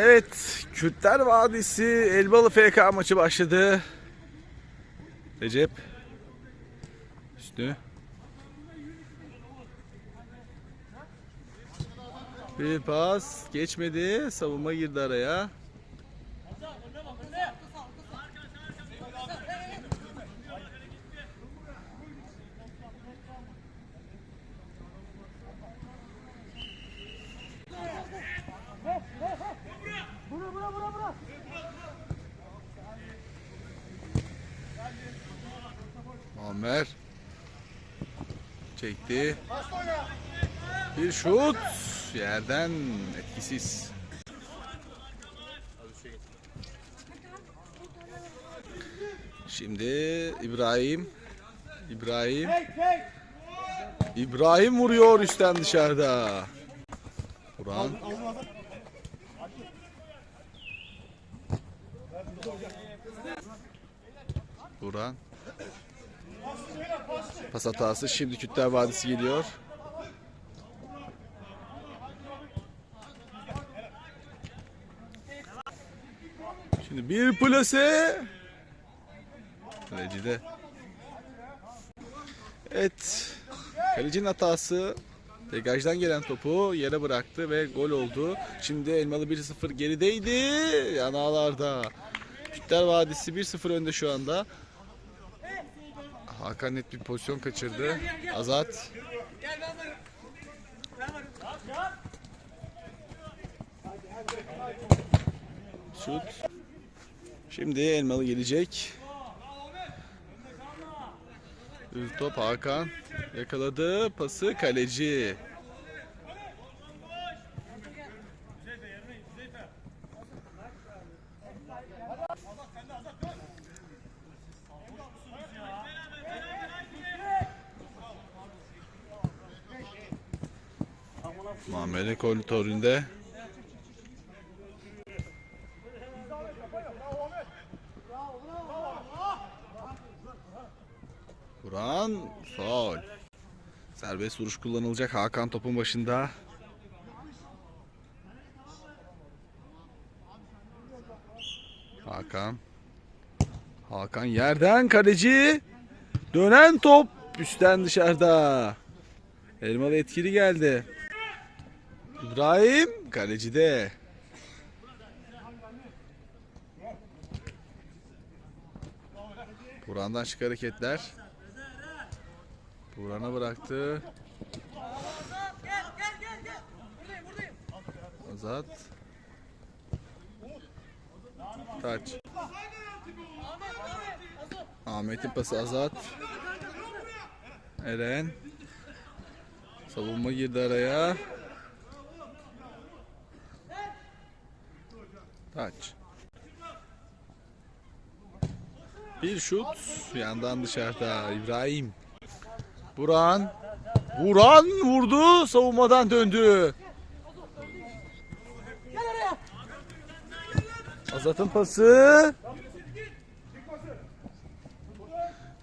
Evet, Kürtler Vadisi Elbalı FK maçı başladı. Recep. Üstü. Bir pas geçmedi. Savunma girdi araya. Muammer. Çekti. Bir şut. Yerden etkisiz. Şimdi İbrahim. İbrahim. İbrahim vuruyor üstten dışarıda. Kur'an. Kur'an. Pas hatası. Şimdi Kütler Vadisi geliyor. Şimdi bir plase. Kalecide. Evet. Kalecinin hatası. Degajdan gelen topu yere bıraktı ve gol oldu. Şimdi Elmalı 1-0 gerideydi. Yanağlarda. Kütler Vadisi 1-0 önde şu anda. Hakan net bir pozisyon kaçırdı. Azat. Şut. Şimdi Elmalı gelecek. Top Hakan. Yakaladı. Pası kaleci. Muammer kontrolünde. Kur'an faul. Serbest vuruş kullanılacak Hakan topun başında. Hakan. Hakan yerden kaleci. Dönen top üstten dışarıda. Elmalı etkili geldi. İbrahim kalecide. Buran'dan şık hareketler. Buran'a bıraktı. Azat. Taç. Ahmet'in pası Azat. Eren. Savunma girdi araya. Taç. Bir şut yandan dışarıda İbrahim. Buran. Buran vurdu savunmadan döndü. Azat'ın pası.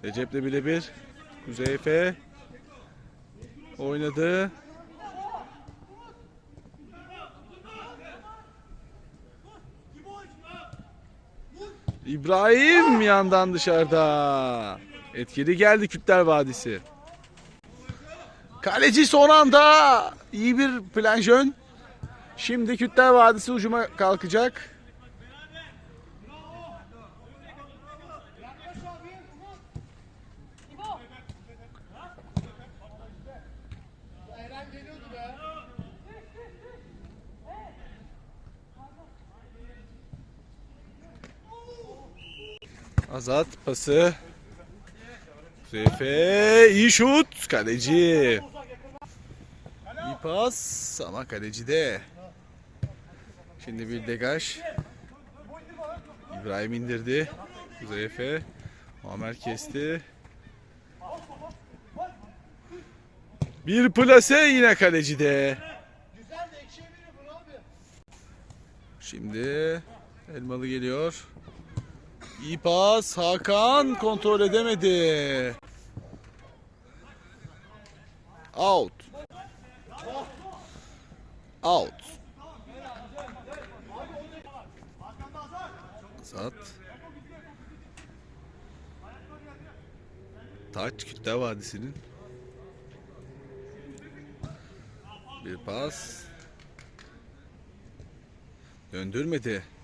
Recep'le birebir. Kuzey Efe. Oynadı. İbrahim yandan dışarıda. Etkili geldi Kütler Vadisi. Kaleci son anda iyi bir planjön. Şimdi Kütler Vadisi ucuma kalkacak. Azat pası. Zefe iyi şut. Kaleci. İyi pas ama kaleci de. Şimdi bir degaj. İbrahim indirdi. Zefe. Muammer kesti. Bir plase yine kalecide. Şimdi Elmalı geliyor. İyi pas. Hakan kontrol edemedi. Out. Out. Azat. Taç Kütle Vadisi'nin bir pas döndürmedi.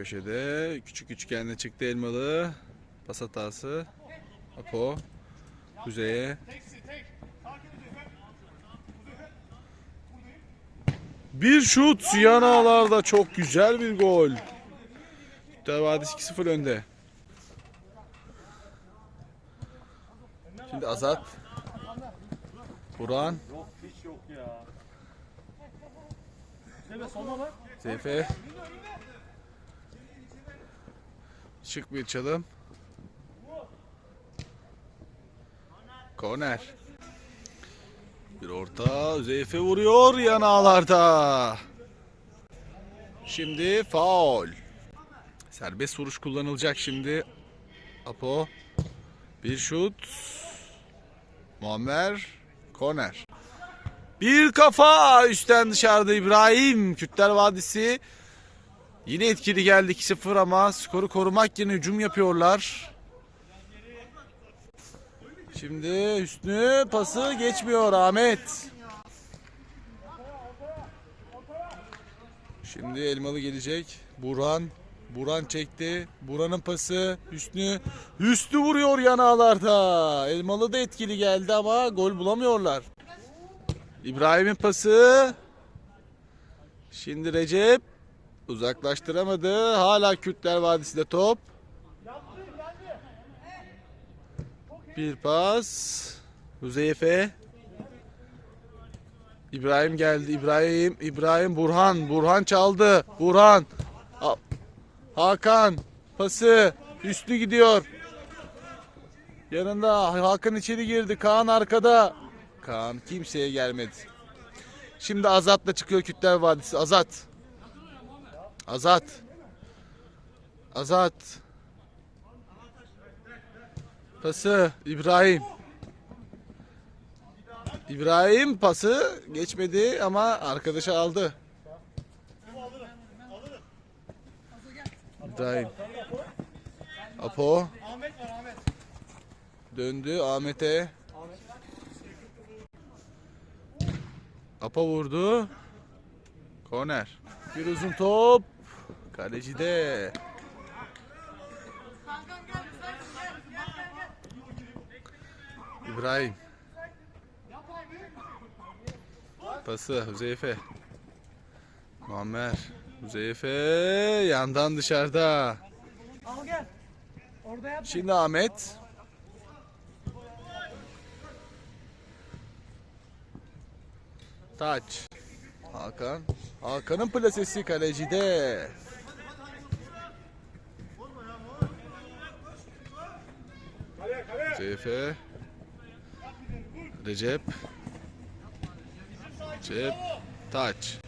Köşede küçük üçgenle çıktı elmalı. Pas. Apo. Kuzeye. Bir şut yan ağlarda çok güzel bir gol. Vadisi 2-0 önde. Şimdi Azat. Buran. Yok hiç yok ya. Evet Şık bir çalım. Korner. Bir orta. Zeyfe vuruyor yan ağlarda. Şimdi faul. Serbest vuruş kullanılacak şimdi. Apo. Bir şut. Muammer. Korner. Bir kafa üstten dışarıda İbrahim. Kürtler Vadisi yine etkili geldi 2-0 ama skoru korumak yerine hücum yapıyorlar. Şimdi Hüsnü pası geçmiyor Ahmet. Şimdi Elmalı gelecek. Burhan. Burhan çekti. Burhan'ın pası. Hüsnü. Hüsnü vuruyor yanağlarda. Elmalı da etkili geldi ama gol bulamıyorlar. İbrahim'in pası. Şimdi Recep uzaklaştıramadı. Hala Kürtler Vadisi'de top. Bir pas. Huzeyfe. İbrahim geldi. İbrahim, İbrahim Burhan. Burhan çaldı. Burhan. Ha- Hakan pası. Üstü gidiyor. Yanında Hakan içeri girdi. Kaan arkada. Kaan kimseye gelmedi. Şimdi Azat'la çıkıyor Kütler Vadisi. Azat. Azat. Azat. Pası İbrahim. İbrahim pası geçmedi ama arkadaşı aldı. İbrahim. Apo. Döndü Ahmet'e. Apa vurdu. Korner. Bir uzun top. Kalecide. İbrahim. Pası Hüzeyfe. Muammer. Hüzeyfe yandan dışarıda. Şimdi Ahmet. Taç. Hakan. Hakan'ın plasesi kalecide. Seyfe. Recep. Recep. Taç.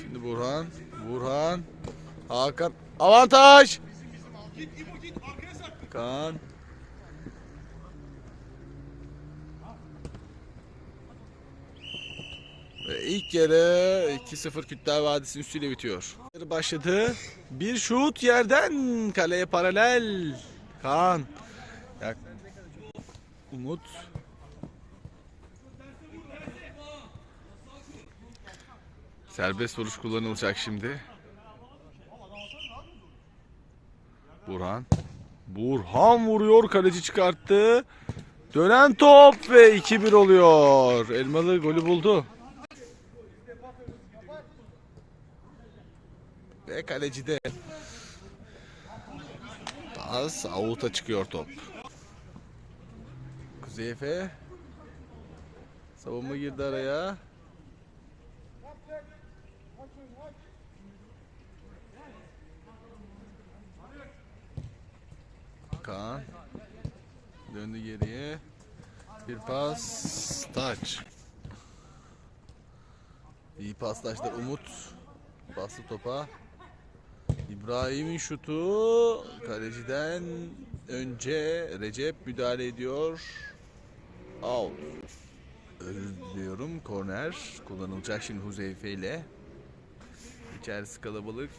Şimdi Burhan. Burhan. Hakan. Avantaj. Kaan. Ve ilk yarı 2-0 Kütler Vadisi üstüyle bitiyor. Başladı. Bir şut yerden kaleye paralel. Kaan. Ya- Umut. Serbest vuruş kullanılacak şimdi. Burhan. Burhan vuruyor. Kaleci çıkarttı. Dönen top ve 2-1 oluyor. Elmalı golü buldu. Ve kaleci de. Pas avuta çıkıyor top. Kuzey Efe. Savunma girdi araya. Kaan. Döndü geriye. Bir pas. Taç. İyi paslaştı Umut. Bastı topa. İbrahim'in şutu kaleciden önce Recep müdahale ediyor. Out. Özür diliyorum. Korner kullanılacak şimdi Huzeyfe ile. İçerisi kalabalık.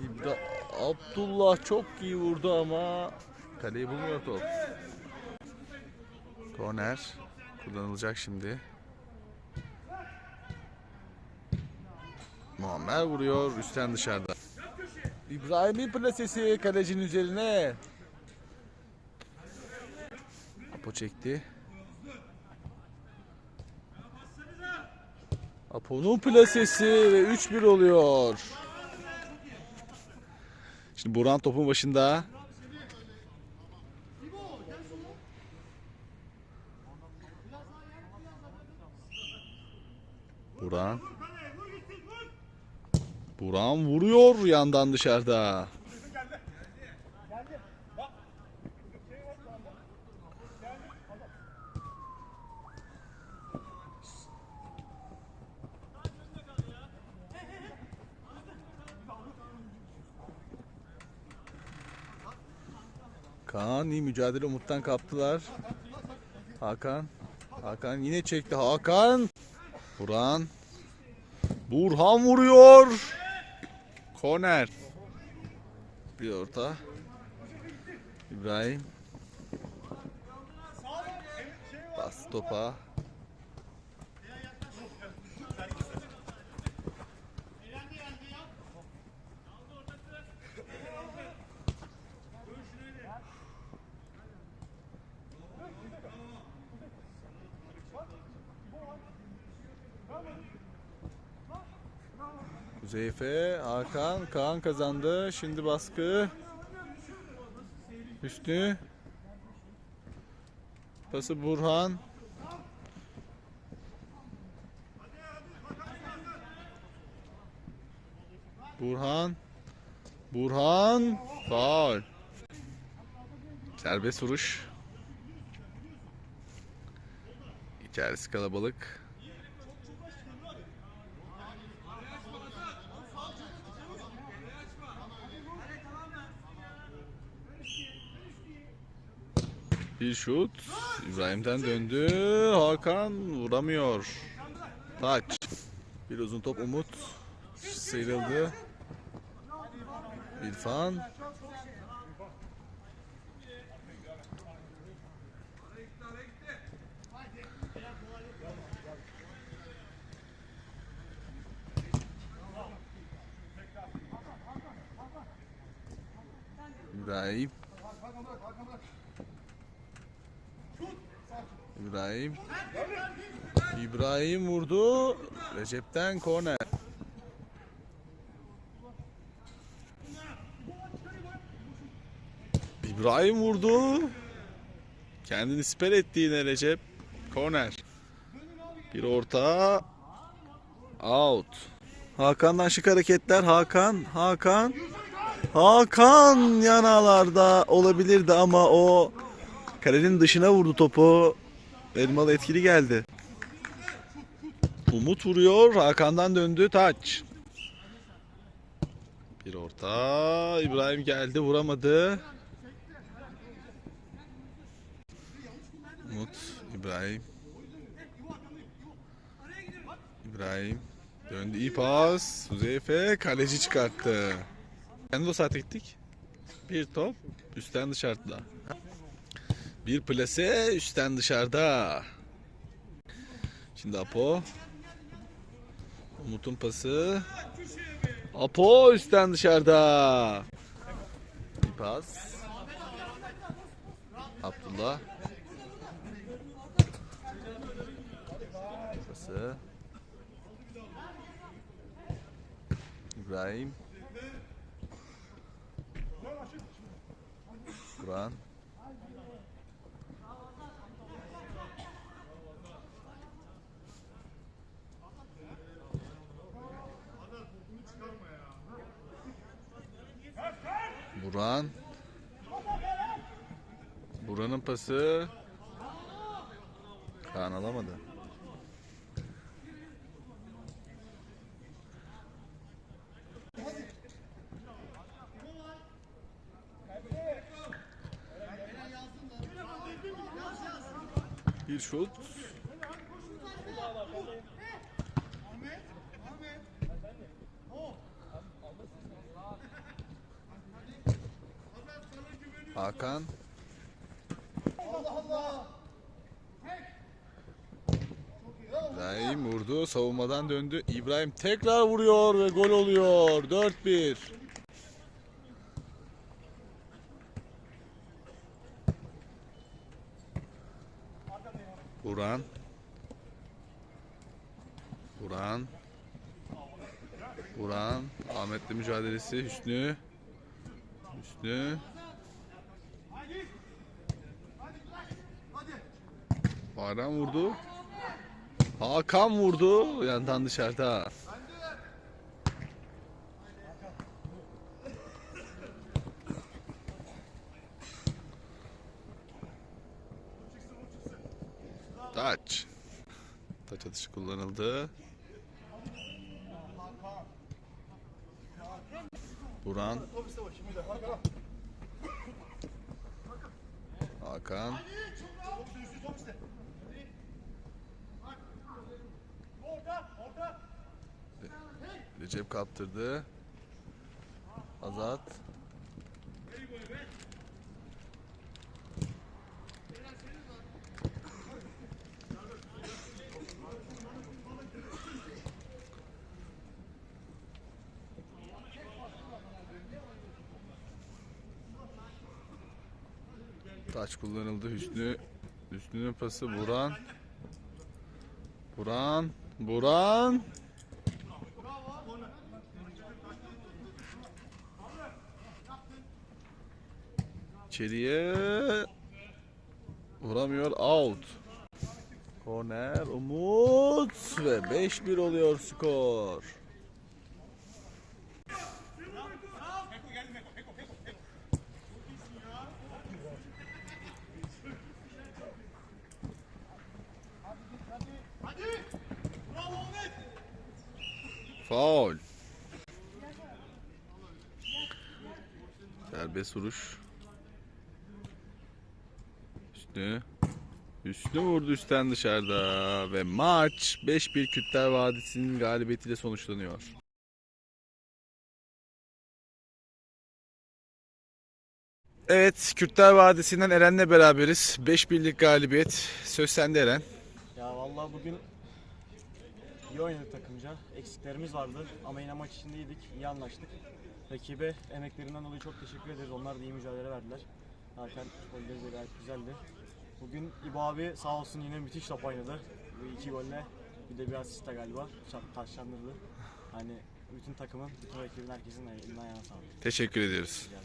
İbra Abdullah çok iyi vurdu ama kaleyi bulmuyor top. Korner kullanılacak şimdi. Muammer vuruyor üstten dışarıda. İbrahim'in plasesi kalecinin üzerine. Apo çekti. Apo'nun plasesi ve 3-1 oluyor. Şimdi Burhan topun başında. Burhan. Burhan vuruyor yandan dışarıda. Kaan iyi mücadele Umut'tan kaptılar. Hakan. Hakan yine çekti. Hakan. Burhan. Burhan vuruyor. Korner. Bir orta. İbrahim. Bas topa. Zeyfe, Hakan, Kaan kazandı. Şimdi baskı. Hüsnü. Pası Burhan. Burhan. Burhan. Faul. Serbest vuruş. İçerisi kalabalık. Bir şut. İbrahim'den döndü. Hakan vuramıyor. Taç. Bir uzun top Umut. Sıyrıldı. İrfan. İbrahim. İbrahim. İbrahim vurdu. Recep'ten korner. İbrahim vurdu. Kendini siper etti yine Recep. Korner. Bir orta. Out. Hakan'dan şık hareketler. Hakan. Hakan. Hakan yanalarda olabilirdi ama o kalenin dışına vurdu topu. Elmalı etkili geldi. Umut vuruyor. Hakan'dan döndü. Taç. Bir orta. İbrahim geldi. Vuramadı. Umut. İbrahim. İbrahim. Döndü. iyi pas. Huzeyfe kaleci çıkarttı. Kendi o saate gittik. Bir top. Üstten dışarıda. Bir plase üstten dışarıda. Şimdi Apo. Umut'un pası. Apo üstten dışarıda. Bir pas. Abdullah. Pası. İbrahim. Kur'an. Buran. Buranın pası. Kaan alamadı. Bir şut. İbrahim vurdu. Savunmadan döndü. İbrahim tekrar vuruyor ve gol oluyor. 4-1. Buran. Buran. Buran. Ahmet'le mücadelesi. Hüsnü. Hüsnü. Bayram vurdu. Hakan vurdu. Yandan dışarıda. Taç. Taç atışı kullanıldı. Buran. Hakan. Recep kaptırdı. Azat. Taç kullanıldı. Hüsnü Hüsnü'nün pası Buran. Buran. Buran. İçeriye vuramıyor out. Korner Umut ve 5-1 oluyor skor. Faul. Serbest vuruş. Üstü. Üstü vurdu üstten dışarıda ve maç 5-1 Kütler Vadisi'nin galibiyetiyle sonuçlanıyor. Evet, Kürtler Vadisi'nden Eren'le beraberiz. 5-1'lik galibiyet. Söz sende Eren. Ya vallahi bugün iyi oynadık takımca. Eksiklerimiz vardı ama yine maç içinde iyiydik, iyi anlaştık. Rakibe emeklerinden dolayı çok teşekkür ederiz. Onlar da iyi mücadele verdiler. Zaten golleri de gayet güzeldi. Bugün İbo abi sağ olsun yine müthiş top oynadı. Bu iki golle bir de bir asist de galiba Çat- taşlandırdı. Hani bütün takımın, bütün rakibin herkesin elinden ayağına sağlık. Teşekkür ediyoruz. Rica.